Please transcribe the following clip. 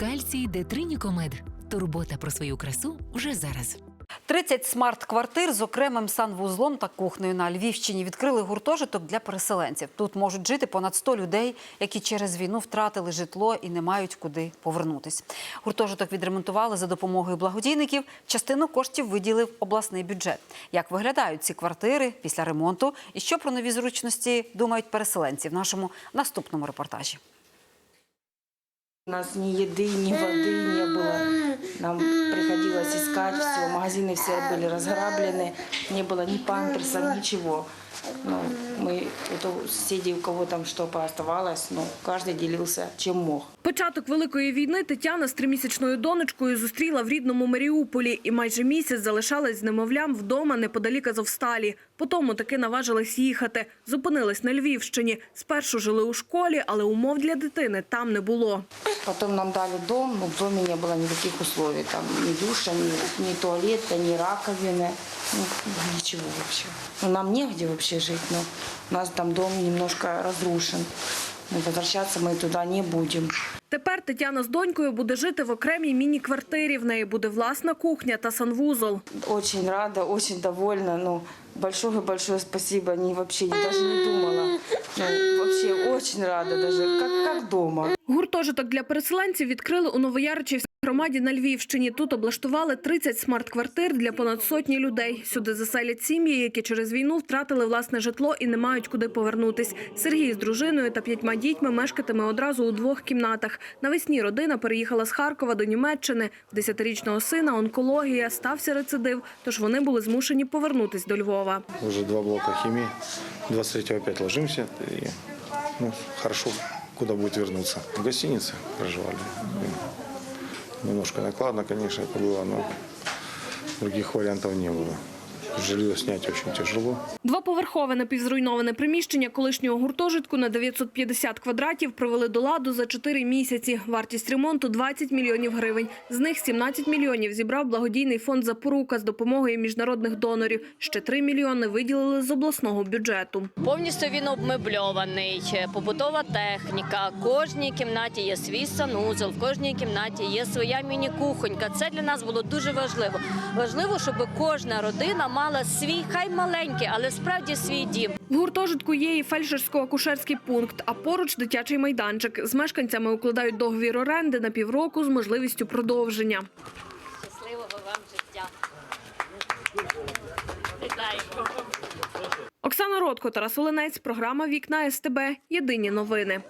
Кальцій Детринікомед. Турбота про свою красу вже зараз. 30 смарт-квартир з окремим санвузлом та кухнею на Львівщині відкрили гуртожиток для переселенців. Тут можуть жити понад 100 людей, які через війну втратили житло і не мають куди повернутись. Гуртожиток відремонтували за допомогою благодійників. Частину коштів виділив обласний бюджет. Як виглядають ці квартири після ремонту і що про нові зручності думають переселенці в нашому наступному репортажі. У нас ни еды, ни воды не было. Нам приходилось искать все. Магазины все были разграблены. Не было ни памперсов, ничего. Ну, мы, это у соседей, у кого там что пооставалось, ну, каждый делился чем мог. Початок великої війни Тетяна з тримісячною донечкою зустріла в рідному Маріуполі і майже місяць залишалась з немовлям вдома неподалік Азовсталі. Потому таки наважилась їхати. Зупинилась на Львівщині. Спершу жили у школі, але умов для дитини там не було. Потом нам дали дом, но в доме не было никаких условий. Там ни душа, ни, ни туалета, ни раковины, ну, ничего вообще. Ну, нам негде вообще жить, но у нас там дом немножко разрушен. Но возвращаться мы туда не будем. Тепер Тетяна з донькою буде жити в окремій міні-квартирі. В неї буде власна кухня та санвузол. Очень рада, очень довольна. Ну, большое-большое спасибо. Не, вообще даже не думала. Ну, вообще очень рада, даже как, как дома. Гуртожиток для переселенців відкрили у Новояричівській громаді на Львівщині. Тут облаштували 30 смарт-квартир для понад сотні людей. Сюди заселять сім'ї, які через війну втратили власне житло і не мають куди повернутись. Сергій з дружиною та п'ятьма дітьми мешкатиме одразу у двох кімнатах. Навесні родина переїхала з Харкова до Німеччини. В десятирічного сина онкологія, стався рецидив, тож вони були змушені повернутись до Львова. Уже два блока химии. 23 опять ложимся. И, ну, хорошо, куда будет вернуться. В гостинице проживали. И Немножко накладно, конечно, это было, но других вариантов не было. Жилье снять очень тяжело. Двоповерхове напівзруйноване приміщення колишнього гуртожитку на 950 квадратів привели до ладу за 4 місяці. Вартість ремонту – 20 мільйонів гривень. З них 17 мільйонів зібрав благодійний фонд «Запорука» з допомогою міжнародних донорів. Ще 3 мільйони виділили з обласного бюджету. Повністю він обмебльований, побутова техніка. В кожній кімнаті є свій санузел, в кожній кімнаті є своя міні-кухонька. Це для нас було дуже важливо. Важливо, щоб кожна родина мала свій, хай маленький, але справді свій дім. В гуртожитку є і фельдшерсько-акушерський пункт, а поруч дитячий майданчик. З мешканцями укладають договір оренди на півроку з можливістю продовження. Щасливого вам життя. Вітаємо. Оксана Ротко, Тарас Оленець, програма «Вікна СТБ. Єдині новини.